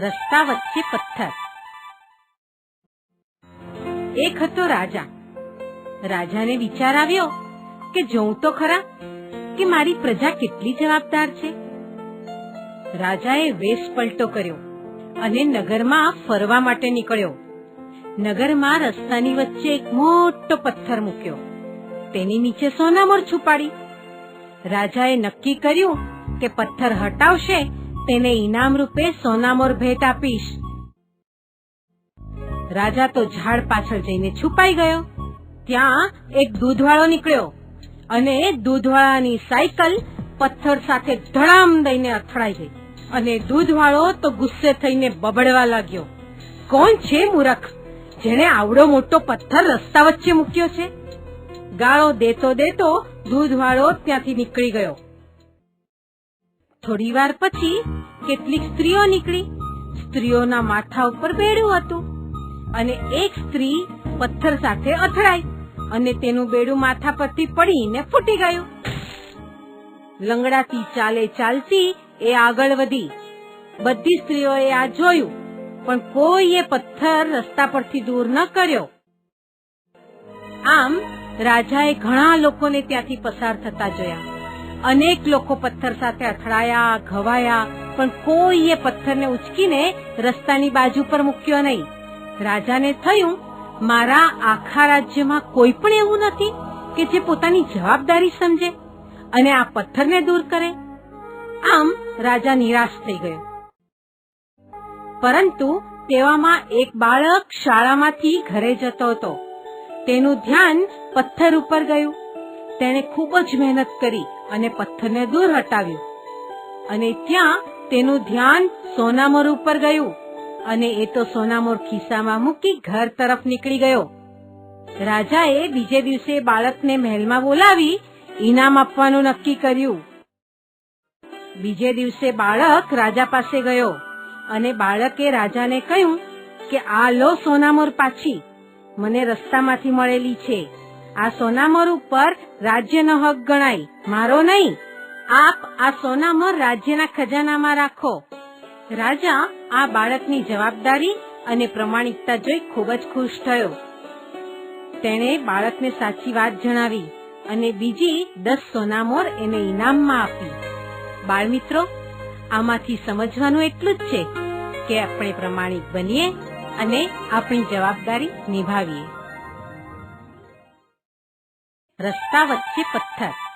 રસ્તા વચ્ચે પથ્થર. એક હતો રાજા. રાજાને વિચાર આવ્યો કે જોઉં તો ખરા કે મારી પ્રજા કેટલી જવાબદાર છે. રાજાએ વેશ પલટો કર્યો અને નગરમાં ફરવા માટે નીકળ્યો. નગરમાં રસ્તાની વચ્ચે એક મોટો પથ્થર મૂક્યો. તેની નીચે સોનામોર છુપાડી. રાજાએ નક્કી કર્યું કે પથ્થર હટાવશે તેને ઇનામ રૂપે સોનામોર ભેટ આપીશ. રાજા તો ઝાડ પાછળ જઈને છુપાઈ ગયો. ત્યાં એક દૂધવાળો નીકળ્યો અને દૂધવાળાની સાયકલ પથ્થર સાથે ધડામ દઈને અથડાઈ ગઈ અને દૂધવાળો તો ગુસ્સે થઈને બબડવા લાગ્યો. કોણ છે મૂરખ? જેણે આવડો મોટો પથ્થર રસ્તા વચ્ચે મૂક્યો છે? ગાળો દેતો દેતો દૂધવાળો ત્યાંથી નીકળી ગયો. થોડી વાર પછી કેટલીક સ્ત્રીઓ નીકળી. સ્ત્રીઓના માથા ઉપર બેડું હતું અને એક સ્ત્રી પથ્થર સાથે અથડાઈ અને તેનું બેડું માથા પરથી પડીને ફૂટી ગયું. લંગડાતી ચાલે ચાલતી એ આગળ વધી. બધી સ્ત્રીઓએ આ જોયું, પણ કોઈએ પથ્થર રસ્તા પરથી દૂર ન કર્યો. આમ રાજાએ ઘણા લોકોને ત્યાંથી પસાર થતા જોયા. અનેક લોકો પથ્થર સાથે અથડાયા, ઘવાયા, પણ કોઈએ પથ્થરને ઉચકીને રસ્તાની બાજુ પર મૂક્યો નહીં. રાજાને થયું, મારા આખા રાજ્યમાં કોઈ પણ એવું નથી કે જે પોતાની જવાબદારી સમજે અને આ પથ્થરને દૂર કરે. આમ રાજા નિરાશ થઈ ગયો. પરંતુ તેવામાં એક બાળક શાળામાંથી ઘરે જતો હતો. તેનું ધ્યાન પથ્થર ઉપર ગયું. તેણે ખૂબ જ મહેનત કરી અને પથ્થરને દૂર હટાવ્યું. અને ત્યાં તેનું ધ્યાન સોનામોર ઉપર ગયું અને એ તો સોનામોર ખિસ્સામાં મૂકી ઘર તરફ નીકળી ગયો. રાજાએ બીજે દિવસે બાળકને મહેલમાં બોલાવી ઇનામ આપવાનું નક્કી કર્યું. બીજે દિવસે બાળક રાજા પાસે ગયો અને બાળકે રાજાને કહ્યું કે આ લો સોનામોર પાછી, મને રસ્તામાંથી મળેલી છે. આ સોનામોર ઉપર રાજ્યનો હક ગણાય. મારો નહીં. આપ આ સોનામોર રાજ્યના ખજાનામાં રાખો. રાજા આ બાળકની જવાબદારી અને પ્રમાણિકતા જોઈ ખૂબ જ ખુશ થયો. તેણે બાળકને સાચી વાત જણાવી અને બીજી દસ સોનામોર એને ઇનામમાં આપી. બાળમિત્રો, આમાંથી સમજવાનું એટલું જ છે કે આપણે પ્રમાણિક બનીએ અને આપણી જવાબદારી નિભાવીએ. રસ્તા વચ્ચે પથ્થર.